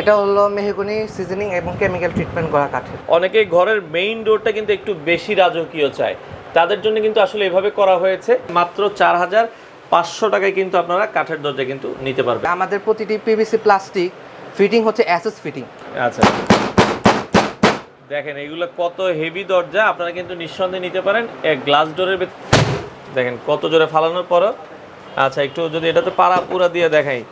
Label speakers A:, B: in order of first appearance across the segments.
A: এটা হলো মেহগুনি সিজনিং এবং কেমিক্যাল ট্রিটমেন্ট করা কাঠের।
B: অনেকেই ঘরের মেইন ডোরটা কিন্তু একটু বেশি রাজকীয় চায়। তাদের জন্য কিন্তু আসলে এভাবে করা হয়েছে। মাত্র চার হাজার পাঁচশো টাকায় কিন্তু আপনারা কাঠের দরজা কিন্তু নিতে পারবেন।
A: আমাদের প্রতিটি পিভিসি প্লাস্টিক ফিটিং হচ্ছে অ্যাসেস ফিটিং
B: আচ্ছা। দেখেন এগুলো কত হেভি দরজা আপনারা কিন্তু নিঃসন্দেহে নিতে পারেন। এক গ্লাস ডোরের দেখেন কত জোরে ফালানোর পরও আচ্ছা একটু যদি এটাতে পাড়া পুরা দিয়ে দেখাই।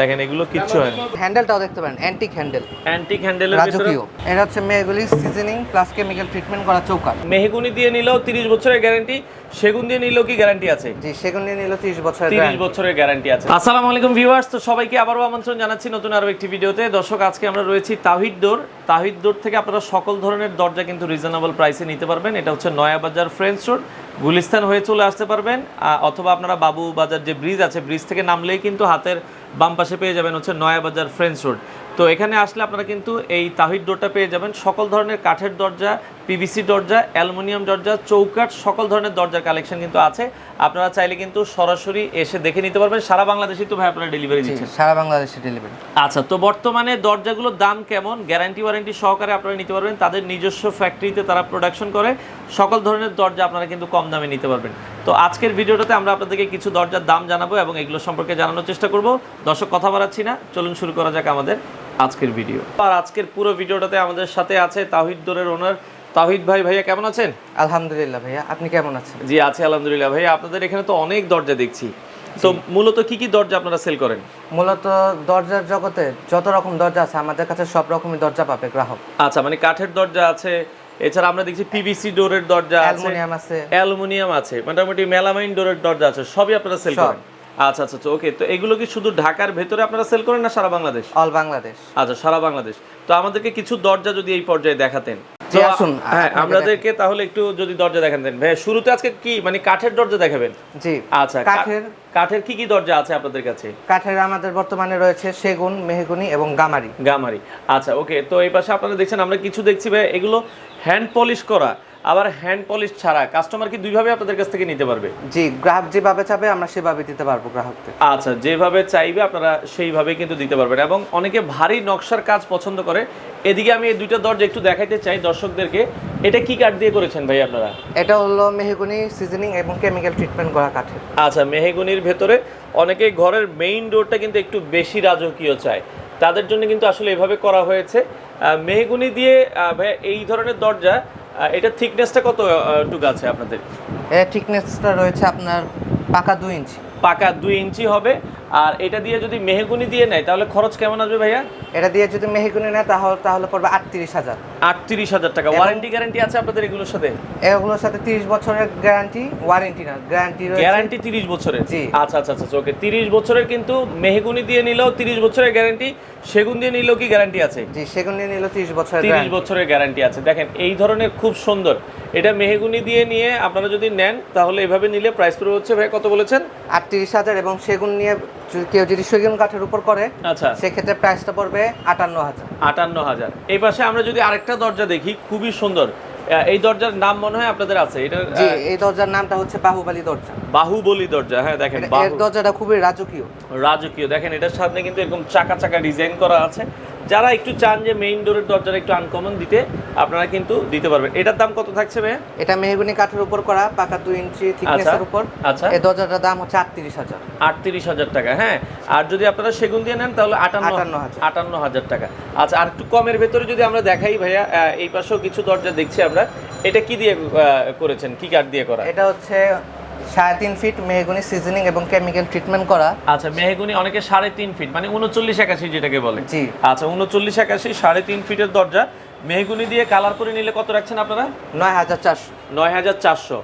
B: দেখেন এগুলো কিচ্ছু হয় না।
A: হ্যান্ডেলটাও দেখতে পারেন অ্যান্টিক হ্যান্ডেল।
B: অ্যান্টিক হ্যান্ডেলের ভিতরে
A: রাজকীয়। এটা হচ্ছে মেহগুলি সিজনিং প্লাস কেমিক্যাল ট্রিটমেন্ট করা চৌকাঠ
B: মেহগুনি দিয়ে নিলেও তিরিশ বছরের গ্যারান্টি সেগুন দিয়ে নিলেও কি গ্যারান্টি আছে?
A: জি সেগুন নিয়ে নিল তিরিশ বছরের
B: তিরিশ
A: guarantee।
B: বছরের গ্যারান্টি আছে। আসসালামু আলাইকুম ভিউয়ার্স তো সবাইকে আবারও আমন্ত্রণ জানাচ্ছি নতুন আরও একটি ভিডিওতে। দর্শক আজকে আমরা রয়েছি তাহিদ ডোর তাহিদ ডোর থেকে আপনারা সকল ধরনের দরজা কিন্তু রিজনেবল প্রাইসে নিতে পারবেন। এটা হচ্ছে নয়াবাজার ফ্রেন্ডস রোড গুলিস্তান হয়ে চলে আসতে পারবেন অথবা আপনারা বাবু বাজার যে ব্রিজ আছে ব্রিজ থেকে নামলেই কিন্তু হাতের বাম পাশে পেয়ে যাবেন হচ্ছে নয়াবাজার ফ্রেন্ডস রোড। তো এখানে আসলে আপনারা কিন্তু এই তাহিদ ডোরটা পেয়ে যাবেন। সকল ধরনের কাঠের দরজা পিভিসি দরজা অ্যালুমিনিয়াম দরজা চৌকাঠ সকল ধরনের দরজার কালেকশন কিন্তু আছে। আপনারা চাইলে কিন্তু সরাসরি এসে দেখে নিতে পারবেন। সারা বাংলাদেশে তো ভাই আপনারা ডেলিভারি দিচ্ছেন
A: সারা বাংলাদেশে ডেলিভারি
B: আচ্ছা তো বর্তমানে দরজাগুলোর দাম কেমন? গ্যারান্টি ওয়ারেন্টি সহকারে আপনারা নিতে পারবেন। তাদের নিজস্ব ফ্যাক্টরিতে তারা প্রোডাকশন করে। সকল ধরনের দরজা আপনারা কিন্তু কম দামে নিতে পারবেন। তো আজকের ভিডিওটাতে আমরা আপনাদেরকে কিছু দরজার দাম জানাব এবং এগুলো সম্পর্কে জানানোর চেষ্টা করব। দর্শক কথা বাড়াচ্ছি না। চলুন শুরু করা যাক আমাদের আজকের ভিডিও। আর আজকের পুরো ভিডিওটাতে আমাদের সাথে আছে তাহিদ দোরের ওনার। তাহিদ ভাই ভাইয়া কেমন আছেন?
A: আলহামদুলিল্লাহ ভাইয়া আপনি কেমন আছেন?
B: জি আছে আলহামদুলিল্লাহ ভাইয়া। আপনাদের এখানে তো অনেক দরজা দেখছি। তো মূলত কি কি দরজা আপনারা সেল করেন?
A: মূলত দরজার জগতে যত রকম দরজা আছে আমাদের কাছে সব রকমের দরজা পাবে গ্রাহক।
B: আচ্ছা মানে কাঠের দরজা আছে এছাড়া আমরা দেখছি পিভিসি ডোরের দরজা আছে।
A: অ্যালুমিনিয়াম আছে।
B: মোটামুটি মেলামাইন ডোরের দরজা আছে। সবই আপনারা সেল করেন। আচ্ছা আচ্ছা আচ্ছা ওকে তো এগুলো কি শুধু ঢাকার ভেতরে আপনারা সেল করেন না সারা বাংলাদেশ?
A: অল বাংলাদেশ
B: আচ্ছা সারা বাংলাদেশ। তো আমাদেরকে কিছু দরজা যদি এই পর্যায়ে দেখাতেন।
A: আসুন,
B: হ্যাঁ আমাদেরকে তাহলে একটু যদি দরজা দেখান দেন। ভাই শুরুতে আজকে কি মানে কাঠের দরজা দেখাবেন?
A: জি
B: আচ্ছা
A: কাঠের।
B: কাঠের কি কি দরজা আছে আপনাদের কাছে?
A: কাঠের আমাদের বর্তমানে রয়েছে সেগুন মেহগুনি এবং গামারি।
B: গামারি। আচ্ছা ওকে তো এই পাশে আপনারা দেখছেন আমরা কিছু দেখছি ভাই এগুলো হ্যান্ড পলিশ করা আবার হ্যান্ড পলিশ ছাড়া কাস্টমার কি দুইভাবে আপনাদের কাছ থেকে নিতে পারবে?
A: জি গ্রাহক যেভাবে চাবে আমরা সেভাবে দিতে পারব গ্রাহককে
B: আচ্ছা যেভাবে চাইবে আপনারা সেইভাবে কিন্তু দিতে পারবেন এবং অনেকে ভারী নকশার কাজ পছন্দ করে। এদিকে আমি এই দুইটা দরজা একটু দেখাইতে চাই দর্শকদেরকে। এটা কি কাঠ দিয়ে করেছেন ভাই আপনারা?
A: এটা হলো মেহগুনি সিজনিং এবং কেমিক্যাল ট্রিটমেন্ট করা কাঠের।
B: আচ্ছা মেহেগুনির ভেতরে অনেকেই ঘরের মেইন ডোরটা কিন্তু একটু বেশি রাজকীয় চায়। তাদের জন্য কিন্তু আসলে এভাবে করা হয়েছে। মেহগুনি দিয়ে ভাইয়া এই ধরনের দরজা এটা থিকনেসটা কত টুক আছে আপনাদের?
A: এ থিকনেসটা রয়েছে আপনার পাকা দুই ইঞ্চি।
B: পাকা দুই ইঞ্চি হবে। আর এটা দিয়ে যদি মেহগুনি দিয়ে নেয় তাহলে খরচ কেমন আসবে ভাইয়া?
A: এটা দিয়ে যদি মেহগুনি নেয় তাহলে তাহলে পড়বে আটত্রিশ হাজার।
B: আটত্রিশ হাজার টাকা। ওয়ারেন্টি গ্যারান্টি আছে আপনাদের এগুলোর সাথে?
A: এগুলোর সাথে তিরিশ বছরের গ্যারান্টি ওয়ারেন্টি না গ্যারান্টি
B: গ্যারান্টি তিরিশ বছরের?
A: জি।
B: আচ্ছা আচ্ছা আচ্ছা ওকে তিরিশ বছরের কিন্তু মেহগুনি দিয়ে নিলেও তিরিশ বছরের গ্যারান্টি সেগুন দিয়ে নিলেও কি গ্যারান্টি আছে?
A: জি সেগুন নিয়ে নিলেও তিরিশ বছরের
B: তিরিশ। বছরের গ্যারান্টি আছে। দেখেন এই ধরনের খুব সুন্দর। এটা মেহগুনি দিয়ে নিয়ে আপনারা যদি নেন তাহলে এভাবে নিলে প্রাইস পড়বে হচ্ছে ভাই কত বলেছেন?
A: আটত্রিশ হাজার এবং সেগুন নিয়ে কেউ যদি সজন কাঠের উপর করে
B: আচ্ছা।
A: সেক্ষেত্রে প্রাইসটা পড়বে আটান্ন হাজার।
B: আটান্ন হাজার। এই পাশে আমরা যদি আরেকটা দরজা দেখি খুবই সুন্দর। এই দরজার নাম মনে হয় আপনাদের আছে? এটা
A: জি এই দরজার নামটা হচ্ছে বাহুবলি দরজা।
B: বাহুবলি দরজা। হ্যাঁ দেখেন
A: এর দরজাটা খুবই রাজকীয়।
B: রাজকীয়। দেখেন এটার সামনে কিন্তু এরকম চাকা চাকা ডিজাইন করা আছে। যারা একটু চান যে মেইন ডোরের দরজাটা একটু আনকমন দিতে আপনারা কিন্তু দিতে পারবেন। এটার দাম কত থাকছে ভাই
A: এটা মেহগুনি কাঠের উপর করা পাকা দুই ইঞ্চি থিকনেসের উপর।
B: আচ্ছা।
A: এই দরজাটার দাম হচ্ছে আটত্রিশ হাজার।
B: আটত্রিশ হাজার টাকা হ্যাঁ। আর যদি আপনারা সেগুন দিয়ে নেন তাহলে আটান্ন
A: 58,000
B: আটান্ন হাজার টাকা। আচ্ছা আর একটু কমের ভেতরে যদি আমরা দেখাই ভাইয়া এই পাশেও কিছু দরজা দেখছি আমরা। এটা কি দিয়ে করেছেন? কি কাঠ দিয়ে করা?
A: এটা হচ্ছে সাড়ে তিন ফিট মেহগুনি সিজনিং এবং কেমিক্যাল ট্রিটমেন্ট করা।
B: আচ্ছা মেহগুনি অনেকে সাড়ে তিন ফিট মানে উনচল্লিশ একাশি যেটাকে বলে।
A: জি।
B: আচ্ছা উনচল্লিশ একাশি সাড়ে তিন ফিটের দরজা। মেহগুনি দিয়ে কালার করে নিলে কত রাখছেন আপনারা?
A: নয় হাজার চারশো।
B: নয় হাজার চারশো।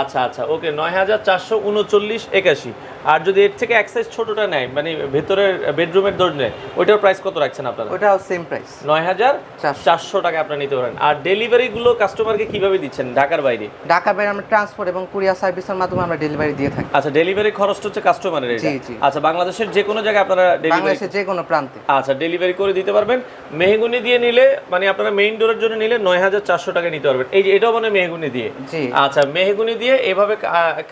B: আচ্ছা আচ্ছা ওকে নয় হাজার চারশো উনচল্লিশ একাশি। আর যদি এর থেকে এক সাইজ ছোটোটা নেয় মানে ভেতরের বেডরুমের দর নেয় ওইটার প্রাইস কত রাখছেন আপনারা?
A: ওটাও সেম প্রাইস
B: নয় হাজার
A: চারশো
B: টাকা আপনারা নিতে পারেন। আর ডেলিভারিগুলো কাস্টমারকে কীভাবে দিচ্ছেন ঢাকার বাইরে?
A: ঢাকা বাইরে আমরা ট্রান্সপোর্ট এবং কুরিয়ার সার্ভিসের মাধ্যমে আমরা ডেলিভারি দিয়ে থাকি।
B: আচ্ছা ডেলিভারি খরচটা হচ্ছে কাস্টমারের এটা?
A: জি, জি।
B: আচ্ছা বাংলাদেশের যে কোনো জায়গায় আপনারা ডেলিভারি
A: যে কোনো প্রান্তে।
B: আচ্ছা ডেলিভারি করে দিতে পারবেন। মেহগুনি দিয়ে নিলে মানে আপনারা মেইন ডোরের জন্য নিলে নয় হাজার চারশো টাকা নিতে পারবেন। এই যে এটাও মানে মেহগুনি দিয়ে।
A: জি।
B: আচ্ছা মেহগুনি দিয়ে এভাবে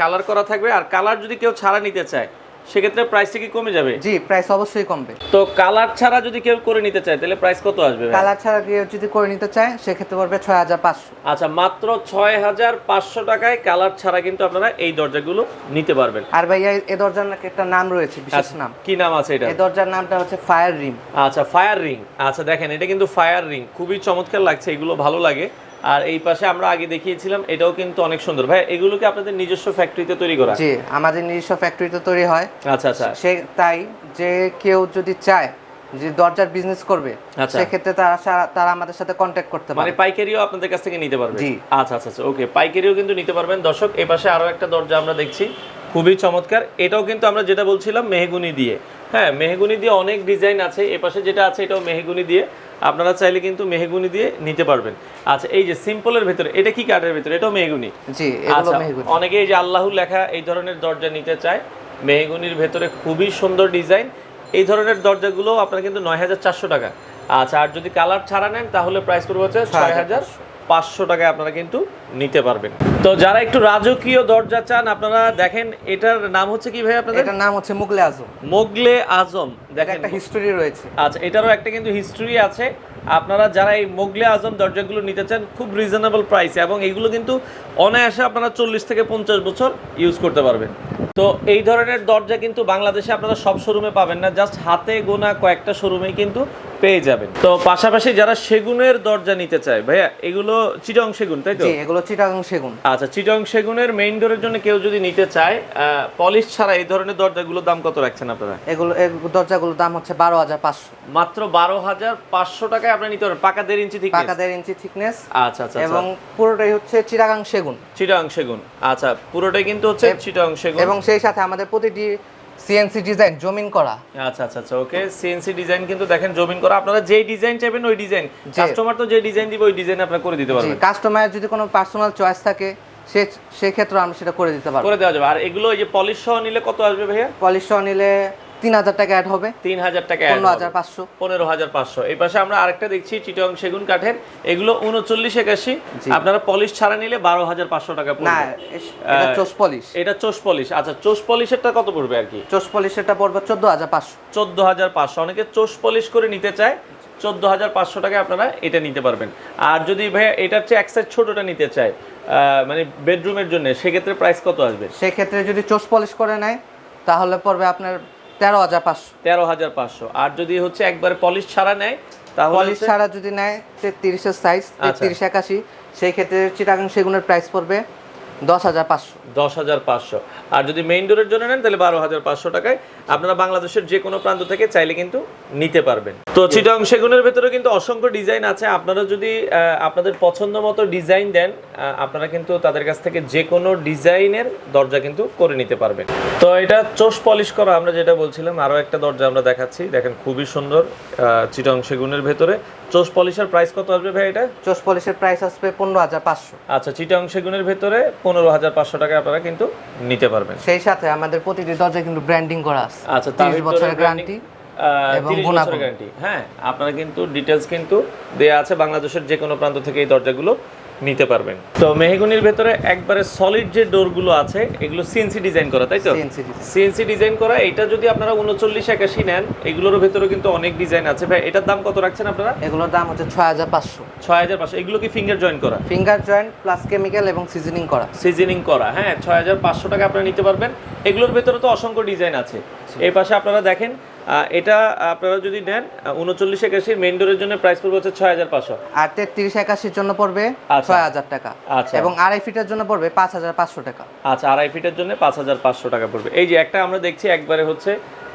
B: কালার করা থাকবে। আর কালার যদি কেউ ছাড়া নিতে চায় সেক্ষেত্রে প্রাইসটা কি কমে যাবে?
A: জি প্রাইস অবশ্যই কমবে।
B: তো কালার ছাড়া যদি কেউ করে নিতে চায় তাহলে প্রাইস কত আসবে
A: কালার ছাড়া কেউ যদি করে নিতে চায় সেক্ষেত্রে পড়বে ছয় হাজার পাঁচশো।
B: আচ্ছা মাত্র ছয় হাজার পাঁচশো টাকায় কালার ছাড়া কিন্তু আপনারা এই দরজাগুলো নিতে পারবেন।
A: আর ভাইয়া এই- দরজার নাকি একটা নাম রয়েছে বিশেষ
B: আচ্ছা,
A: নাম।
B: কি নাম আছে এটা?
A: এই দরজার নামটা হচ্ছে ফায়ার রিম
B: আচ্ছা ফায়ার রিং আচ্ছা দেখেন এটা কিন্তু ফায়ার রিং খুবই চমৎকার লাগছে এগুলো ভালো লাগে। আর এই পাশে আমরা আগে দেখিয়েছিলাম এটাও কিন্তু অনেক সুন্দর। ভাই এগুলো কি আপনাদের নিজস্ব ফ্যাক্টরিতে তৈরি করা?
A: জি আমাদের নিজস্ব ফ্যাক্টরিতে তৈরি হয়।
B: আচ্ছা আচ্ছা।
A: সে তাই যে কেউ যদি চায় যে দরজার বিজনেস করবে
B: আচ্ছা।
A: সেক্ষেত্রে তারা তারা আমাদের সাথে কন্ট্যাক্ট করতে পারে
B: মানে
A: পারে।
B: পাইকারিও আপনাদের কাছ থেকে নিতে পারবে?
A: জি।
B: আচ্ছা আচ্ছা আচ্ছা ওকে পাইকারিও কিন্তু নিতে পারবেন। দর্শক এই পাশে আরও একটা দরজা আমরা দেখছি। খুবই চমৎকার। এটাও কিন্তু আমরা যেটা বলছিলাম মেহগুনি দিয়ে। হ্যাঁ মেহগুনি দিয়ে অনেক ডিজাইন আছে। এ পাশে যেটা আছে এটাও মেহগুনি দিয়ে। আপনারা চাইলে কিন্তু মেহগুনি দিয়ে নিতে পারবেন। আচ্ছা এই যে সিম্পলের ভেতরে এটা কি কাঠের ভেতরে? এটাও মেহগুনি?
A: জি
B: আচ্ছা অনেকে এই যে আল্লাহুর লেখা এই ধরনের দরজা নিতে চায়। মেহগুনির ভেতরে খুবই সুন্দর ডিজাইন এই ধরনের দরজাগুলো আপনার কিন্তু নয় হাজার চারশো টাকা। আচ্ছা আর যদি কালার ছাড়া নেন তাহলে প্রাইস পড়বে হচ্ছে ছয় হাজার পাঁচশো টাকায় আপনারা কিন্তু নিতে পারবেন। তো যারা একটু রাজকীয় দরজা চান আপনারা দেখেন এটার নাম হচ্ছে কি ভাই আপনাদের?
A: এটার নাম হচ্ছে মুগলে আজম।
B: মোগলে আজম দেখেন।
A: একটা হিস্টোরি রয়েছে।
B: আচ্ছা এটারও একটা কিন্তু হিস্ট্রি আছে। আপনারা যারা এই মোগলে আজম দরজাগুলো নিতে চান খুব রিজনেবল প্রাইসে এবং এইগুলো কিন্তু অনায়াসে আপনারা চল্লিশ থেকে পঞ্চাশ বছর ইউজ করতে পারবেন। তো এই ধরনের দরজা কিন্তু বাংলাদেশে আপনারা সব শোরুমে পাবেন না জাস্ট হাতে গোনা কয়েকটা শোরুমেই কিন্তু পেয়ে যাবেন। তো পাশাপাশি যারা সেগুনের দরজা নিতে চায় ভাইয়া এগুলো চিটং সেগুন তাই তো?
A: এগুলো চিটাগাং সেগুন।
B: আচ্ছা চিটং সেগুনের মেইন ডোরের জন্য কেউ যদি নিতে চায় পলিশ ছাড়া এই ধরনের দরজাগুলোর দাম কত রাখছেন আপনারা?
A: এগুলো এই দরজাগুলোর দাম হচ্ছে বারো হাজার পাঁচশো।
B: মাত্র বারো হাজার পাঁচশো টাকায় আপনি নিতে পারবেন পাকা দেড় ইঞ্চি
A: পাকা দেড় ইঞ্চি থিকনেস
B: আচ্ছা আচ্ছা
A: এবং পুরোটাই হচ্ছে চিটাগাং সেগুন।
B: চিটাং সেগুন। আচ্ছা পুরোটাই কিন্তু হচ্ছে চিটাং সেগুন।
A: এবং সেই সাথে আমাদের প্রতিটি সিএনসি ডিজাইন জমিন করা।
B: আচ্ছা আচ্ছা আচ্ছা ওকে। সিএনসি ডিজাইন কিন্তু দেখেন জমিন করা। আপনারা যে ডিজাইন চাইবেন ওই ডিজাইন কাস্টমার তো যে ডিজাইন দিবে ওই ডিজাইন আপনারা করে দিতে পারবেন।
A: কাস্টমারের যদি কোনো পার্সোনাল চয়েস থাকে সে সেক্ষেত্রে আমরা সেটা করে দিতে পারব।
B: করে দেওয়া যাবে। আর এগুলো এই যে পলিশ সহ নিলে কত আসবে ভাইয়া?
A: পলিশ সহ নিলে তিন হাজার টাকা অ্যাড হবে।
B: তিন হাজার টাকা
A: পনেরো হাজার পাঁচশো।
B: পনেরো হাজার পাঁচশো। এই পাশে আমরা আরেকটা দেখছি চিটং সেগুন কাঠের। এগুলো উনচল্লিশ একাশি। আপনারা পলিশ ছাড়া নিলে বারো হাজার পাঁচশো টাকা
A: না চোষ পলিশ।
B: এটা চোষ পলিশ। আচ্ছা চোষ পলিশেরটা কত পড়বে আর কি?
A: চোষ পলিশেরটা পড়বে চোদ্দ হাজার পাঁচশো।
B: চোদ্দ হাজার পাঁচশো। অনেকে চোষ পলিশ করে নিতে চায়। চোদ্দ হাজার পাঁচশো টাকায় আপনারা এটা নিতে পারবেন। আর যদি ভাইয়া এটার চেয়ে এক সাইজ ছোটোটা নিতে চায় মানে বেডরুমের জন্য সেক্ষেত্রে প্রাইস কত আসবে?
A: সেক্ষেত্রে যদি চোষ পলিশ করে নেয় তাহলে পড়বে আপনার তেরো হাজার পাঁচশো
B: তেরো হাজার পাঁচশো আর যদি হচ্ছে একবার পলিশ ছাড়া নেয় তাহলে
A: পলিশ ছাড়া যদি নেয় তেত্রিশের সাইজ
B: আচ্ছা।
A: তেত্রিশ একাশি সেই ক্ষেত্রে চিটাগাং সেগুনের প্রাইস পড়বে দশ হাজার পাঁচশো।
B: দশ হাজার পাঁচশো। আর যদি মেইন ডোরের জন্য নেন তাহলে বারো হাজার পাঁচশো টাকায় আপনারা বাংলাদেশের যে কোনো প্রান্ত থেকে চাইলে কিন্তু নিতে পারবেন। তো চিটং সেগুনের ভেতরে কিন্তু অসংখ্য ডিজাইন আছে। আপনারা যদি আপনাদের পছন্দ মতো ডিজাইন দেন আপনারা কিন্তু তাদের কাছ থেকে যে কোনো ডিজাইনের দরজা কিন্তু করে নিতে পারবেন। তো এটা চোষ পলিশ করা আমরা যেটা বলছিলাম আরও একটা দরজা আমরা দেখাচ্ছি। দেখেন খুবই সুন্দর চিটং সেগুনের ভেতরে। চোষ পলিশের প্রাইস কত আসবে ভাই এটা?
A: চোস পলিশের প্রাইস আসবে পনেরো হাজার পাঁচশো।
B: আচ্ছা চিটং সেগুনের ভেতরে পনেরো হাজার পাঁচশো টাকা আপনারা কিন্তু নিতে পারবেন।
A: সেই সাথে আমাদের প্রতিটি দরজায় কিন্তু ব্র্যান্ডিং করা আছে।
B: আচ্ছা
A: তিরিশ বছরের গ্যারান্টি এবং
B: 30 বছরের গ্যারান্টি হ্যাঁ আপনারা কিন্তু ডিটেলস কিন্তু দেয়া আছে বাংলাদেশের যে কোনো প্রান্ত থেকে এই দরজাগুলো। নিতে পারবেন। তো মেহগুনির ভেতরে একবারে সলিড যে ডোরগুলো আছে এগুলো সিএনসি ডিজাইন করা তাই তো। সিএনসি ডিজাইন করা এটা যদি আপনারা উনচল্লিশ একাশি নেন এগুলোর ভেতরে কিন্তু অনেক ডিজাইন আছে। ভাই এটার দাম কত রাখছেন আপনারা?
A: এগুলোর দাম হচ্ছে ছয় হাজার পাঁচশো।
B: ছয় হাজার পাঁচশো। এগুলো কি ফিঙ্গার জয়েন করা?
A: ফিঙ্গার জয়েন্ট প্লাস কেমিক্যাল এবং সিজনিং করা।
B: সিজনিং করা হ্যাঁ ছয় হাজার পাঁচশো টাকা আপনারা নিতে পারবেন। এগুলোর ভেতরে তো অসংখ্য ডিজাইন আছে। এই পাশে আপনারা দেখেন এটা আপনারা যদি নেন উনচল্লিশ একাশির মেইন ডোরের জন্য প্রাইস পড়বে হচ্ছে ছয় হাজার পাঁচশো।
A: আর তেত্রিশ একাশির জন্য পড়বে
B: আচ্ছা।
A: ছয় হাজার টাকা।
B: আচ্ছা।
A: এবং আড়াই ফিটের জন্য পড়বে পাঁচ হাজার পাঁচশো টাকা।
B: আচ্ছা আড়াই ফিটের জন্য পাঁচ হাজার পাঁচশো টাকা পড়বে। এই যে একটা আমরা দেখছি একবারে হচ্ছে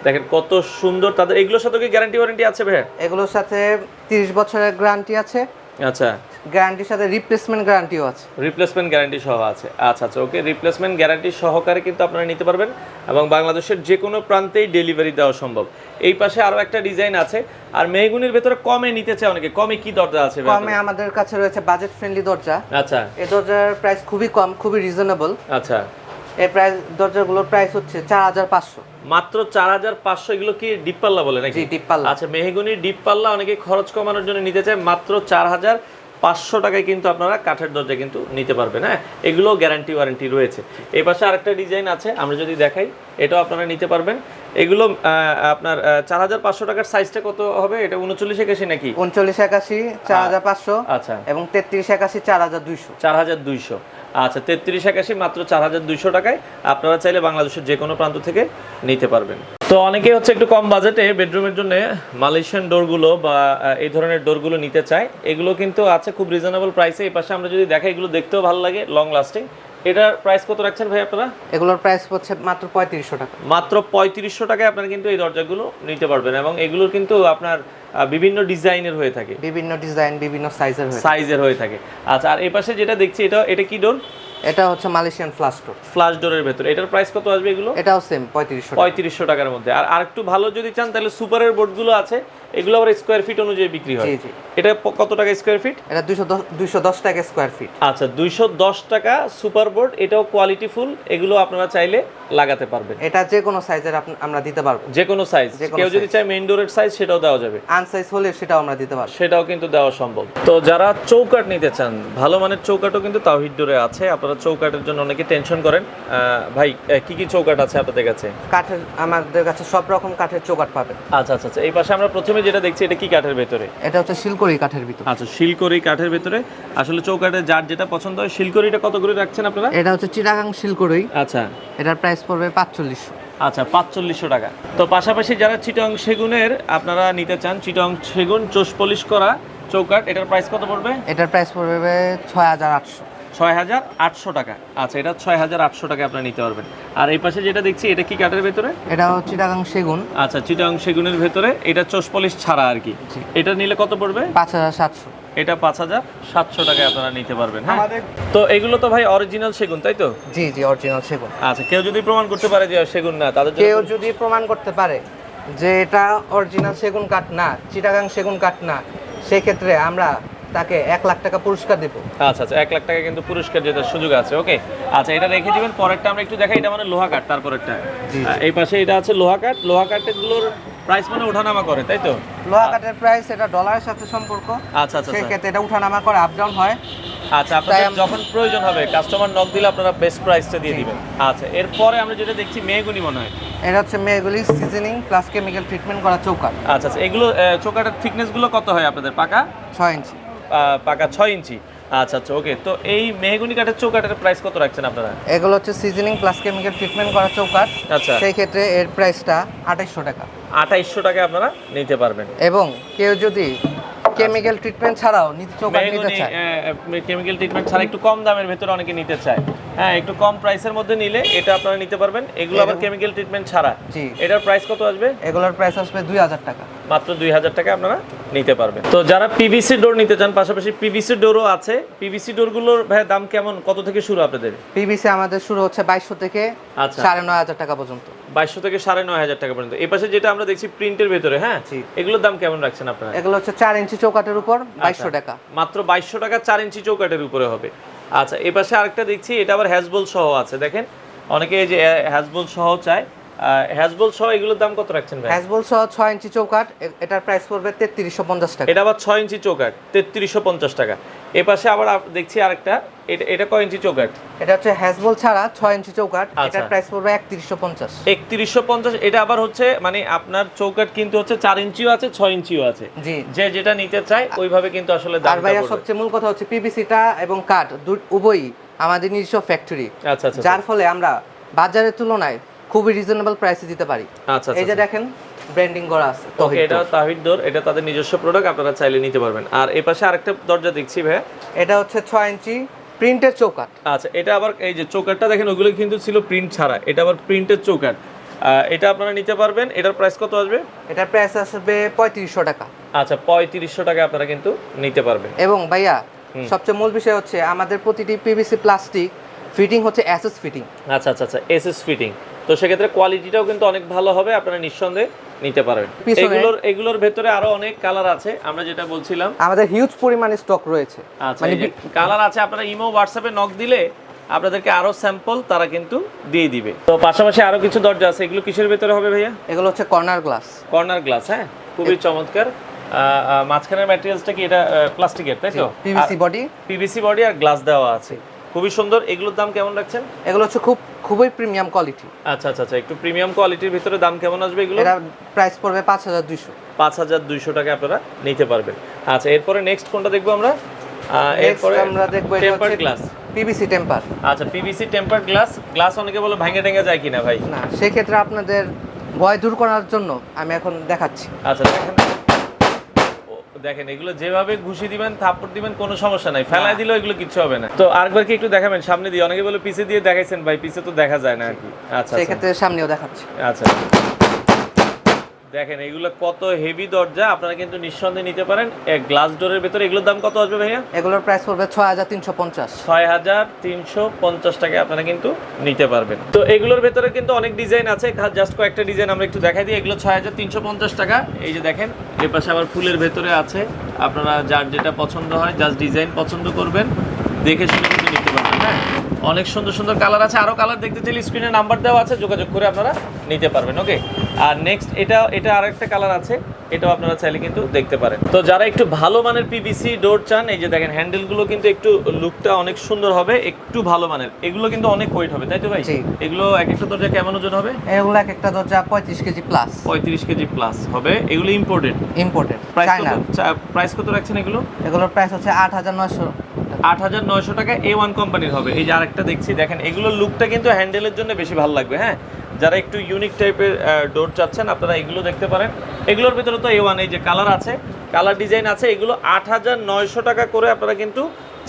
B: দেখেন কত সুন্দর তাদের এগুলোর সাথে কি গ্যারান্টি ওয়ারেন্টি আছে ভাই
A: এগুলোর সাথে তিরিশ বছরের গ্যারান্টি আছে।
B: আচ্ছা।
A: গ্যারান্টির সাথে রিপ্লেসমেন্ট গ্যারান্টিও আছে।
B: রিপ্লেসমেন্ট গ্যারান্টি সহ আছে। আচ্ছা আচ্ছা ওকে রিপ্লেসমেন্ট গ্যারান্টি সহকারে কিন্তু আপনারা নিতে পারবেন এবং বাংলাদেশের যে কোনো প্রান্তেই ডেলিভারি দেওয়া সম্ভব। এই পাশে আরও একটা ডিজাইন আছে আর মেহগুনির ভেতরে কমে নিতে চায় অনেকে। কমে কি দরজা আছে
A: কমে আমাদের কাছে রয়েছে বাজেট ফ্রেন্ডলি দরজা।
B: আচ্ছা।
A: এই দরজার প্রাইস খুবই কম খুবই রিজনেবল
B: আচ্ছা।
A: এই প্রাইস দরজাগুলোর প্রাইস হচ্ছে চার হাজার পাঁচশো।
B: মাত্র চার হাজার পাঁচশো এগুলো কি ডিপ পাল্লা বলে নাকি?
A: ডিপ পাল্লা।
B: আচ্ছা মেহগুনি ডিপ পাল্লা অনেকে খরচ কমানোর জন্য নিতে চায় মাত্র চার হাজার পাঁচশো টাকায় কিন্তু আপনারা কাঠের দরজা কিন্তু নিতে পারবেন হ্যাঁ? এগুলো গ্যারান্টি ওয়ারেন্টি রয়েছে। এই পাশে আরেকটা ডিজাইন আছে আমরা যদি দেখাই এটাও আপনারা নিতে পারবেন। এগুলো আপনার চার হাজার পাঁচশো টাকার সাইজটা কত হবে? এটা উনচল্লিশ একাশি নাকি?
A: উনচল্লিশ একাশি চার হাজার পাঁচশো
B: আচ্ছা।
A: এবং তেত্রিশ একাশি চার হাজার দুইশো।
B: চার হাজার দুইশো। আচ্ছা তেত্রিশ একাশি মাত্র চার হাজার দুইশো টাকায় আপনারা চাইলে বাংলাদেশের যে কোনো প্রান্ত থেকে নিতে পারবেন। তো অনেকেই হচ্ছে একটু কম বাজেটে বেডরুমের জন্য মালয়েশিয়ান ডোরগুলো বা এই ধরনের ডোরগুলো নিতে চায়। এগুলো কিন্তু আছে খুব রিজনেবল প্রাইসে এই পাশে আমরা যদি দেখাই এগুলো দেখতেও ভালো লাগে লং লাস্টিং এটার প্রাইস কত রাখছেন ভাই আপনারা?
A: এগুলোর প্রাইস হচ্ছে মাত্র পঁয়ত্রিশশো টাকা।
B: মাত্র পঁয়ত্রিশশো টাকায় আপনারা কিন্তু এই দরজাগুলো নিতে পারবেন এবং এগুলোর কিন্তু আপনার বিভিন্ন ডিজাইনের হয়ে থাকে।
A: বিভিন্ন ডিজাইন বিভিন্ন সাইজের হয়ে
B: সাইজের হয়ে থাকে। আচ্ছা আর এই পাশে যেটা দেখছি এটা এটা কি ডোর
A: এটা হচ্ছে মালয়েশিয়ান ফ্লাস্টোর
B: ফ্লাশ ডোরের ভেতরে। এটার প্রাইস কত আসবে এগুলো?
A: এটাও সেম পঁয়ত্রিশশো
B: পঁয়ত্রিশশো টাকার মধ্যে। আর আরেকটু ভালো যদি চান তাহলে সুপারের বোর্ডগুলো আছে। এগুলো আবার স্কোয়ার ফিট অনুযায়ী বিক্রি হয়। এটা কত টাকা স্কোয়ার ফিট
A: এটা দশ দুইশো দশ টাকা স্কোয়ার ফিট
B: আচ্ছা দুইশো দশ টাকা সুপার বোর্ড এটাও কোয়ালিটি ফুল এগুলো আপনারা চাইলে লাগাতে পারবেন।
A: এটা যে কোনো সাইজের আমরা দিতে পারব।
B: যে কোনো সাইজ কেউ যদি চায় মেইন ডোরের সাইজ সেটাও দেওয়া যাবে।
A: আনসাইজ হলে সেটাও আমরা দিতে পারব।
B: সেটাও কিন্তু দেওয়া সম্ভব। তো যারা চৌকাট নিতে চান ভালো মানের চৌকাটও কিন্তু তাওহিদ ডোরে আছে। আপনারা চৌকাটের জন্য অনেকে টেনশন করেন। ভাই কি কি চৌকাট আছে আপনাদের কাছে?
A: কাঠের আমাদের কাছে সব রকম কাঠের চৌকাঠ পাবেন।
B: আচ্ছা আচ্ছা আচ্ছা এই পাশে আমরা প্রথমে যেটা দেখছি এটা কি কাঠের ভেতরে?
A: এটা হচ্ছে শিলকড়ি কাঠের ভিতরে।
B: আচ্ছা শিলকড়ি কাঠের ভেতরে। আসলে চৌকাঠে যার যেটা পছন্দ হয় শিলকড়িটা কত করে রাখছেন আপনারা?
A: এটা হচ্ছে চিটাগাং শিলকড়ি।
B: আচ্ছা।
A: এটার প্রাইস পড়বে পাঁচচল্লিশশো
B: আচ্ছা পাঁচচল্লিশশো টাকা। তো পাশাপাশি যারা চিটং সেগুনের আপনারা নিতে চান চিটং সেগুন চোষ পলিশ করা চৌকাট এটার প্রাইস কত পড়বে?
A: এটার প্রাইস পড়বে ছয় হাজার আটশো।
B: ছয় হাজার আটশো টাকা। আচ্ছা এটা ছয় হাজার আটশো টাকা আপনারা নিতে পারবেন। আর এই পাশে যেটা দেখছি এটা কি কাঠের ভেতরে?
A: এটা হচ্ছে চিটাগাং সেগুন।
B: আচ্ছা চিটং সেগুনের ভেতরে। এটা চোষ পলিশ ছাড়া আর কি। এটা নিলে কত পড়বে?
A: পাঁচ হাজার সাতশো।
B: এটা পাঁচ হাজার সাতশো টাকায় আপনারা নিতে পারবেন হ্যাঁ? তো এগুলো তো ভাই অরিজিনাল সেগুন তাই তো?
A: জি জি অরিজিনাল সেগুন।
B: আচ্ছা কেউ যদি প্রমাণ করতে পারে যে সেগুন না তাদের
A: কেউ যদি প্রমাণ করতে পারে যে এটা অরিজিনাল সেগুন কাঠ না চিটাগাং সেগুন কাঠ না সেক্ষেত্রে আমরা তাকে এক লাখ টাকা পুরস্কার দেব।
B: আচ্ছা আচ্ছা এক লাখ টাকা কিন্তু পুরস্কার যেটার সুযোগ আছে ওকে? আচ্ছা এটা রেখে দিবেন পরেরটা আমরা একটু দেখাই এটা মানে লোহা কাঠ তারপরেরটা। এই পাশে এটা আছে লোহা কাঠ লোহা কাঠগুলোর প্রাইস মানে ওঠানামা করে তাই তো?
A: লোহা কাঠের প্রাইস এটা ডলারের সাথে সম্পর্ক।
B: আচ্ছা আচ্ছা আচ্ছা।
A: সেক্ষেত্রে এটা উঠানামা করে আপ ডাউন হয়।
B: আচ্ছা আপনাদের যখন প্রয়োজন হবে কাস্টমার নক দিলে আপনারা বেস্ট প্রাইসটা দিয়ে দিবেন। আচ্ছা এরপরে আমরা যেটা দেখছি মেহগুনি মনে হয়।
A: এটা হচ্ছে মেয়েগুলি সিজনিং প্লাস কেমিক্যাল ট্রিটমেন্ট করা চৌকাঠ
B: আচ্ছা আচ্ছা এগুলো চোকাটের থিকনেসগুলো কত হয় আপনাদের পাকা?
A: ছয় ইঞ্চি।
B: পাকা ছয় ইঞ্চি। আচ্ছা আচ্ছা ওকে তো এই মেহগুনি কাঠের চৌকাটের প্রাইস কত রাখছেন আপনারা?
A: এগুলো হচ্ছে সিজনিং প্লাস কেমিক্যাল ট্রিটমেন্ট করা চৌকাঠ।
B: আচ্ছা।
A: সেই ক্ষেত্রে এর প্রাইসটা আঠাইশশো টাকা।
B: আঠাইশশো টাকা আপনারা নিতে পারবেন।
A: এবং কেউ যদি কেমিক্যাল ট্রিটমেন্ট ছাড়াও নিতে নিতে চায়?
B: কেমিক্যাল ট্রিটমেন্ট ছাড়া একটু কম দামের ভেতরে অনেকে নিতে চায়। হ্যাঁ একটু কম প্রাইসের মধ্যে নিলে এটা আপনারা নিতে পারবেন। এগুলো আবার কেমিক্যাল ট্রিটমেন্ট ছাড়া।
A: জি।
B: এটার প্রাইস কত আসবে?
A: এগুলোর প্রাইস আসবে দুই হাজার টাকা।
B: মাত্র দুই হাজার টাকা আপনারা নিতে পারবেন। তো যারা পিভিসি ডোর নিতে চান পাশাপাশি পিভিসি ডোরও আছে। পিভিসি ডোরগুলোর ভাই দাম কেমন? কত থেকে শুরু আপনাদের?
A: পিভিসি আমাদের শুরু হচ্ছে বাইশশো থেকে
B: আচ্ছা।
A: সাড়ে নয় হাজার টাকা পর্যন্ত।
B: বাইশশো থেকে সাড়ে নয় হাজার টাকা পর্যন্ত। এই পাশে যেটা আমরা দেখছি প্রিন্টের ভেতরে হ্যাঁ। এগুলোর দাম কেমন রাখছেন আপনারা?
A: এগুলো হচ্ছে চার ইঞ্চি চৌকাঠের উপর বাইশশো টাকা।
B: মাত্র বাইশশো টাকা চার ইঞ্চি চৌকাটের উপরে হবে। আচ্ছা এই পাশে আরেকটা দেখছি এটা আবার হ্যাজবল সহ আছে। দেখেন অনেকে এই যে হ্যাজবল সহ চায়। হ্যাজবল সহ এগুলোর দাম কত রাখছেন ভাই?
A: হ্যাজবল সহ ছয় ইঞ্চি চৌকাঠ এ- এটার প্রাইস পড়বে তেত্রিশশো পঞ্চাশ টাকা।
B: এটা আবার ছয় ইঞ্চি চৌকাট তেত্রিশশো পঞ্চাশ টাকা। এ পাশে আবার দেখছি আরেকটা এটা এটা কয় ইঞ্চি চৌকাট
A: এটা হচ্ছে হ্যাজবল ছাড়া ছয় ইঞ্চি চৌকাঠ।
B: আচ্ছা।
A: এটার প্রাইস পড়বে একত্রিশশো পঞ্চাশ।
B: একত্রিশশো পঞ্চাশ এটা আবার হচ্ছে মানে আপনার চৌকাট কিন্তু হচ্ছে চার ইঞ্চিও আছে ছয় ইঞ্চিও আছে।
A: জি।
B: যে যেটা নিতে চায় ওইভাবে কিন্তু আসলে
A: আর
B: দামটা
A: ভাইয়া সবচেয়ে মূল কথা হচ্ছে পিভিসিটা এবং কাঠ উভয়ই আমাদের নিজস্ব ফ্যাক্টরি
B: আচ্ছা আচ্ছা
A: যার ফলে আমরা বাজারের তুলনায় খুবই রিজনেবল প্রাইসে দিতে পারি।
B: আচ্ছা
A: এই যে দেখেন ব্র্যান্ডিং করা আছে
B: ওকে এটা তাহিদ ডোর এটা তাদের নিজস্ব প্রোডাক্ট আপনারা চাইলে নিতে পারবেন। আর এই পাশে আরেকটা দরজা দেখছি ভাই
A: এটা হচ্ছে ছয় ইঞ্চি প্রিন্টের চৌকাট
B: আচ্ছা এটা আবার এই যে চৌকাটটা দেখেন ওগুলো কিন্তু ছিল প্রিন্ট ছাড়া। এটা আবার প্রিন্টের চৌকাট এটা আপনারা নিতে পারবেন। এটার প্রাইস কত আসবে?
A: এটার প্রাইস আসবে পঁয়ত্রিশশো টাকা।
B: আচ্ছা পঁয়ত্রিশশো টাকা আপনারা কিন্তু নিতে পারবেন।
A: এবং ভাইয়া সবচেয়ে মূল বিষয় হচ্ছে আমাদের প্রতিটি পিভিসি প্লাস্টিক ফিটিং হচ্ছে অ্যাসেস ফিটিং
B: আচ্ছা আচ্ছা আচ্ছা এস এস ফিটিং তো সেক্ষেত্রে কোয়ালিটিটাও কিন্তু অনেক ভালো হবে আপনারা নিঃসন্দেহে নিতে পারবেন। এগুলোর এগুলোর ভেতরে আরও অনেক কালার আছে আমরা যেটা বলছিলাম।
A: আমাদের হিউজ পরিমাণে স্টক রয়েছে।
B: আচ্ছা
A: মানে
B: কালার আছে আপনারা ইমো হোয়াটসঅ্যাপে নক দিলে আপনাদেরকে আরও স্যাম্পল তারা কিন্তু দিয়ে দিবে। তো পাশাপাশি আরও কিছু দরজা আছে এগুলো কিসের ভেতরে হবে ভাইয়া?
A: এগুলো হচ্ছে কর্নার গ্লাস
B: কর্নার গ্লাস হ্যাঁ? খুবই চমৎকার। মাঝখানের ম্যাটেরিয়ালসটা কি এটা প্লাস্টিকের তাই তো?
A: পিভিসি বডি
B: পিভিসি বডি আর গ্লাস দেওয়া আছে। খুবই সুন্দর। এগুলোর দাম কেমন রাখছেন?
A: এগুলো হচ্ছে খুব খুবই প্রিমিয়াম কোয়ালিটি
B: আচ্ছা আচ্ছা আচ্ছা। একটু প্রিমিয়াম কোয়ালিটির ভিতরে দাম কেমন আসবে এগুলো?
A: এটা প্রাইস পড়বে পাঁচ হাজার দুইশো।
B: পাঁচ হাজার দুইশো টাকা আপনারা নিতে পারবেন। আচ্ছা এরপরে নেক্সট কোনটা দেখব আমরা? এরপরে
A: আমরা দেখব
B: টেম্পার
A: হচ্ছে
B: গ্লাস
A: পিভিসি টেম্পার
B: আচ্ছা পিভিসি টেম্পার গ্লাস গ্লাস অনেকে বলে ভাঙে টেঙ্গে যায় কিনা ভাই?
A: না সেক্ষেত্রে আপনাদের ভয় দূর করার জন্য আমি এখন দেখাচ্ছি।
B: আচ্ছা দেখেন। দেখেন এগুলো যেভাবে ঘুষি দিবেন থাপ্পড় দিবেন কোনো সমস্যা নাই। ফেলায় দিলেও এগুলো কিছু হবে না। তো আরেকবার কি একটু দেখাবেন? সামনে দিয়ে অনেকে বলে পিছে দিয়ে দেখাইছেন ভাই পিছে তো দেখা যায় না। আর কি আচ্ছা আচ্ছা।
A: সেক্ষেত্রে সামনেও দেখাচ্ছি।
B: আচ্ছা। দেখেন এগুলো কত হেভি দরজা আপনারা কিন্তু নিঃসন্দেহে নিতে পারেন। এক গ্লাস ডোরের ভেতরে এগুলোর দাম কত আসবে ভাইয়া?
A: এগুলোর প্রাইস পড়বে ছয় হাজার তিনশো পঞ্চাশ।
B: ছয় হাজার তিনশো পঞ্চাশ টাকা আপনারা কিন্তু নিতে পারবেন। তো এগুলোর ভেতরে কিন্তু অনেক ডিজাইন আছে। জাস্ট কয়েকটা ডিজাইন আমরা একটু দেখাই দিই। এগুলো ছয় হাজার তিনশো পঞ্চাশ টাকা। এই যে দেখেন এর পাশে আবার ফুলের ভেতরে আছে। আপনারা যার যেটা পছন্দ হয় জাস্ট ডিজাইন পছন্দ করবেন। দেখে শুনে কিন্তু নিতে পারবেন। অনেক সুন্দর সুন্দর কালার আছে। আরও কালার দেখতে চাইলে স্ক্রিনে নাম্বার দেওয়া আছে যোগাযোগ করে আপনারা নিতে পারবেন ওকে আর নেক্সট এটা এটা আরেকটা কালার আছে এটাও আপনারা চাইলে কিন্তু দেখতে পারেন। তো যারা একটু ভালো মানের পিভিসি ডোর চান এই যে দেখেন হ্যান্ডেলগুলো কিন্তু একটু লুকটা অনেক সুন্দর হবে একটু ভালো মানের। এগুলো কিন্তু অনেক ওয়েট হবে তাই তো ভাই। এগুলো এক একটা দরজা কেমন ওজন হবে?
A: এগুলো এক একটা দরজা পঁয়ত্রিশ কেজি প্লাস
B: পঁয়ত্রিশ কেজি প্লাস হবে এগুলো ইম্পোর্টেড
A: ইম্পোর্টেড
B: প্রাইস কত রাখছেন এগুলো?
A: এগুলোর প্রাইস হচ্ছে আট হাজার নয়শো।
B: আট হাজার নয়শো টাকা এ ওয়ান কোম্পানির হবে। এই যে আরেকটা দেখছি, দেখেন, এগুলোর লুকটা কিন্তু হ্যান্ডেলের জন্য বেশি ভালো লাগবে হ্যাঁ? যারা একটু ইউনিক টাইপের ডোর চাচ্ছেন, আপনারা এগুলো দেখতে পারেন। এগুলোর ভিতরে তো এ ওয়ান এই যে কালার আছে কালার ডিজাইন আছে, এগুলো আট হাজার নয়শো টাকা করে আপনারা কিন্তু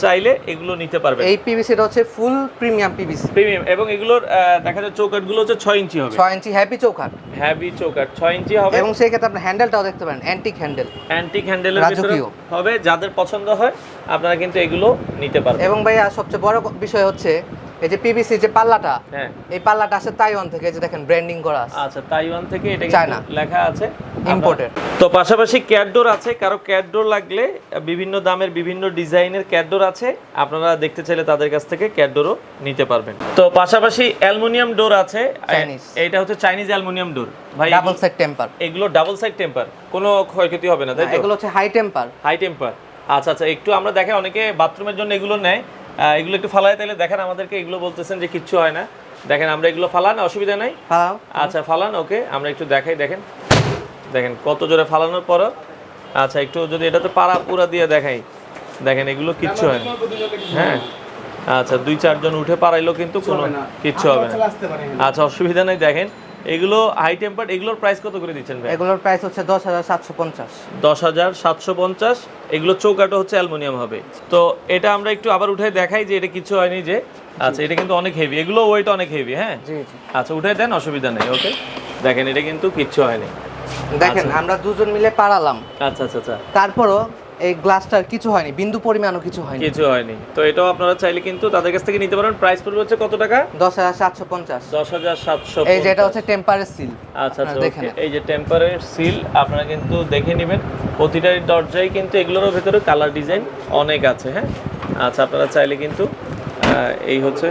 B: চাইলে এগুলো নিতে পারবেন।
A: এই পিভিসিটা হচ্ছে ফুল প্রিমিয়াম পিভিসি।
B: প্রিমিয়াম এবং এগুলোর দেখা যায় চৌকাটগুলো হচ্ছে ছয় ইঞ্চি হবে।
A: ছয় ইঞ্চি হ্যাপি চৌকাট
B: হ্যাভি চৌকাট ছয় ইঞ্চি হবে।
A: এবং সেই ক্ষেত্রে আপনি হ্যান্ডেলটাও দেখতে পারেন অ্যান্টিক হ্যান্ডেল
B: অ্যান্টিক হ্যান্ডেলের ভিতরে হবে যাদের পছন্দ হয় আপনারা কিন্তু এগুলো নিতে পারবেন।
A: এবং ভাইয়া সবচেয়ে বড় বিষয় হচ্ছে এই যে পিভিসি যে পাল্লাটা
B: হ্যাঁ।
A: এই পাল্লাটা আসে তাইওয়ান থেকে এই যে দেখেন ব্র্যান্ডিং করা আছে।
B: আচ্ছা তাইওয়ান থেকে এটা
A: চায়না।
B: লেখা আছে।
A: Imported.
B: তো পাশাপাশি ক্যাটডোর আছে কারও ক্যাটডোর লাগলে বিভিন্ন দামের বিভিন্ন ডিজাইনের ক্যাটডোর আছে আপনারা দেখতে চাইলে তাদের কাছ থেকে ক্যাটডোরও নিতে পারবেন। তো পাশাপাশি অ্যালুমিনিয়াম ডোর আছে। এইটা হচ্ছে চাইনিজ অ্যালুমিনিয়াম ডোর ভাই
A: ডাবল সাইড টেম্পার
B: এগুলো ডাবল সাইড টেম্পার কোনো ক্ষয়ক্ষতি হবে না তাই তো?
A: এগুলো হচ্ছে হাই টেম্পার
B: হাই টেম্পার আচ্ছা আচ্ছা একটু আমরা দেখেন অনেকে বাথরুমের জন্য এগুলো নেয়। এগুলো একটু ফালাই তাইলে দেখেন আমাদেরকে এগুলো বলতেছেন যে কিচ্ছু হয় না। দেখেন আমরা এগুলো ফালান অসুবিধা নাই। আচ্ছা ফালান ওকে আমরা একটু দেখাই দেখেন। দেখেন কত জোরে ফালানোর পর আচ্ছা একটু যদি এটা তো পাড়া পুরা দিয়ে দেখাই। দেখেন এগুলো কিচ্ছু হয় না। হ্যাঁ? আচ্ছা দুই চারজন উঠে পারাইলেও কিন্তু কোনো কিচ্ছু হবে না। আচ্ছা অসুবিধা নেই দেখেন। এগুলো হাই টেম্পার এগুলোর প্রাইস কত করে দিচ্ছেন ভাই?
A: এগুলোর প্রাইস হচ্ছে দশ হাজার সাতশো পঞ্চাশ।
B: দশ হাজার সাতশো পঞ্চাশ এগুলো চৌকাটো হচ্ছে অ্যালুমিনিয়াম হবে। তো এটা আমরা একটু আবার উঠে দেখাই যে এটা কিছু হয়নি যে। আচ্ছা এটা কিন্তু অনেক হেভি এগুলো ওয়েট অনেক হেভি হ্যাঁ?
A: জি জি।
B: আচ্ছা উঠে দেন অসুবিধা নেই ওকে দেখেন এটা কিন্তু কিচ্ছু হয়নি।
A: দেখেন আমরা দুজন মিলে পারালাম
B: আচ্ছা আচ্ছা আচ্ছা।
A: তারপরও এই গ্লাসটার কিছু হয়নি বিন্দু পরিমাণও কিছু হয়নি।
B: কিছু হয়নি। তো এটাও আপনারা চাইলে কিন্তু তাদের কাছ থেকে নিতে পারেন। প্রাইস পড়বে হচ্ছে কত টাকা?
A: দশ হাজার সাতশো পঞ্চাশ।
B: দশ হাজার সাতশো
A: এই যেটা হচ্ছে টেম্পারের সিল।
B: আচ্ছা আচ্ছা
A: দেখেন
B: এই যে টেম্পারের সিল আপনারা কিন্তু দেখে নেবেন। প্রতিটা দরজায় কিন্তু এগুলোর ভেতরে কালার ডিজাইন অনেক আছে হ্যাঁ? আচ্ছা আপনারা চাইলে কিন্তু এই হচ্ছে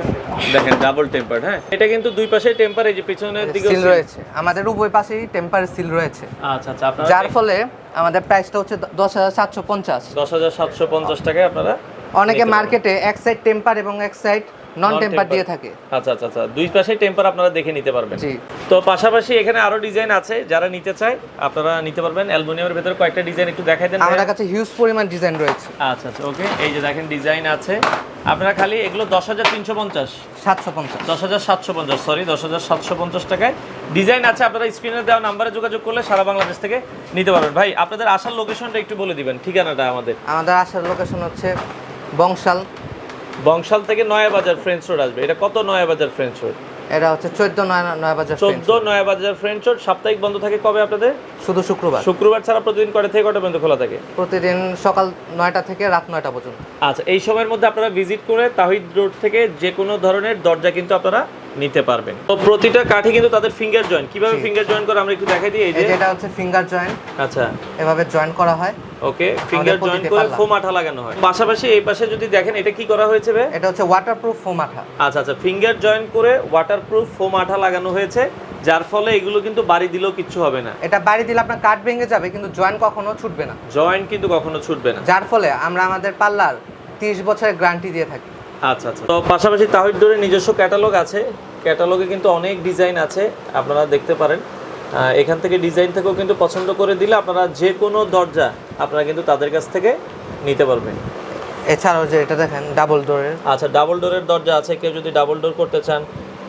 B: দেখেন ডাবল টেম্পার হ্যাঁ? এটা কিন্তু দুই পাশে টেম্পার এই যে পিছনের দিকে
A: সিল রয়েছে। আমাদের উভয় পাশেই টেম্পার সিল রয়েছে।
B: আচ্ছা আচ্ছা আপনারা
A: যার ফলে আমাদের প্রাইসটা হচ্ছে দশ হাজার সাতশো পঞ্চাশ।
B: দশ হাজার সাতশো পঞ্চাশ টাকায় আপনারা
A: অনেকে মার্কেটে এক সাইড টেম্পার এবং এক সাইড নন টেম্পার দিয়ে থাকে।
B: আচ্ছা আচ্ছা আচ্ছা। দুই পাশে টেম্পার আপনারা দেখে নিতে পারবেন।
A: জি।
B: তো পাশাপাশি এখানে আরও ডিজাইন আছে যারা নিতে চায় আপনারা নিতে পারবেন। অ্যালুমিনিয়ামের ভেতরে কয়েকটা ডিজাইন একটু দেখাই দেন
A: আমাদের কাছে হিউজ পরিমাণ ডিজাইন রয়েছে।
B: আচ্ছা আচ্ছা ওকে এই যে দেখেন ডিজাইন আছে। আপনারা খালি এগুলো দশ হাজার তিনশো পঞ্চাশ।
A: সাতশো পঞ্চাশ।
B: দশ হাজার সাতশো পঞ্চাশ সরি দশ হাজার সাতশো পঞ্চাশ টাকায়। ডিজাইন আছে আপনারা স্ক্রিনে দেওয়া নাম্বারে যোগাযোগ করলে সারা বাংলাদেশ থেকে নিতে পারবেন। ভাই আপনাদের আসার লোকেশনটা একটু বলে দিবেন ঠিকানাটা আমাদের।
A: আমাদের আসার লোকেশন হচ্ছে বংশাল
B: বংশাল থেকে নয়াবাজার ফ্রেঞ্চ রোড আসবে। এটা কত নয়াবাজার ফ্রেঞ্চ রোড
A: এটা হচ্ছে চোদ্দ নয় নয় বাজার
B: চোদ্দ নয়াবাজার ফ্রেঞ্চ রোড সাপ্তাহিক বন্ধ থাকে কবে আপনাদের?
A: শুধু শুক্রবার।
B: শুক্রবার ছাড়া প্রতিদিন কটা থেকে কটা পর্যন্ত খোলা থাকে?
A: প্রতিদিন সকাল নয়টা থেকে রাত নয়টা পর্যন্ত।
B: আচ্ছা এই সময়ের মধ্যে আপনারা ভিজিট করে তাহিদ রোড থেকে যে কোনো ধরনের দরজা কিন্তু আপনারা নিতে পারবেন। তো প্রতিটা কাঠি কিন্তু তাদের ফিঙ্গার জয়েন্ট কীভাবে ফিঙ্গার জয়েন্ট করে আমরা একটু দেখাই দিই এই যে।
A: এটা হচ্ছে ফিঙ্গার জয়েন্ট
B: আচ্ছা।
A: এভাবে জয়েন করা হয়।
B: ওকে ফিঙ্গার জয়েন্ট করে ফোম আঠা লাগানো হয়। পাশাপাশি এই পাশে যদি দেখেন এটা কি করা হয়েছে বে
A: এটা হচ্ছে ওয়াটারপ্রুফ ফোম আঠা
B: আচ্ছা আচ্ছা ফিঙ্গার জয়েন্ট করে ওয়াটারপ্রুফ ফোম আঠা লাগানো হয়েছে যার ফলে এগুলো কিন্তু বাড়ি দিলেও কিচ্ছু হবে না।
A: এটা বাড়ি দিলে আপনার কাঠ ভেঙে যাবে কিন্তু জয়েন কখনো ছুটবে না।
B: জয়েন্ট কিন্তু কখনো ছুটবে না।
A: যার ফলে আমরা আমাদের পাল্লার তিরিশ বছরের গ্যারান্টি দিয়ে থাকি।
B: আচ্ছা আচ্ছা। তো পাশাপাশি তাহিদ ডোরের নিজস্ব ক্যাটালগ আছে। ক্যাটালগে কিন্তু অনেক ডিজাইন আছে আপনারা দেখতে পারেন। এখান থেকে ডিজাইন থেকেও কিন্তু পছন্দ করে দিলে আপনারা যে কোনো দরজা আপনারা কিন্তু তাদের কাছ থেকে নিতে পারবেন।
A: এছাড়াও যে এটা দেখেন ডাবল ডোরের
B: আচ্ছা ডাবল ডোরের দরজা আছে কেউ যদি ডাবল ডোর করতে চান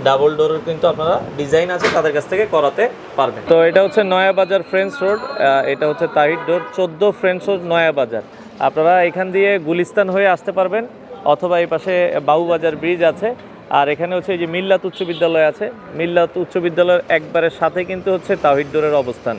B: ডাবল ডোরের কিন্তু আপনারা ডিজাইন আছে তাদের কাছ থেকে করাতে পারবেন। তো এটা হচ্ছে নয়া বাজার ফ্রেন্ডস রোড এটা হচ্ছে তাহিদ ডোর চোদ্দ ফ্রেন্ডস রোড নয়া বাজার। আপনারা এখান দিয়ে গুলিস্তান হয়ে আসতে পারবেন। অথবা এই পাশে বাবুবাজার ব্রিজ আছে। আর এখানে হচ্ছে এই যে মিল্লাত উচ্চ বিদ্যালয় আছে। মিল্লাত উচ্চ বিদ্যালয়ের একবারের সাথে কিন্তু হচ্ছে তাহিদ্দোরের অবস্থান।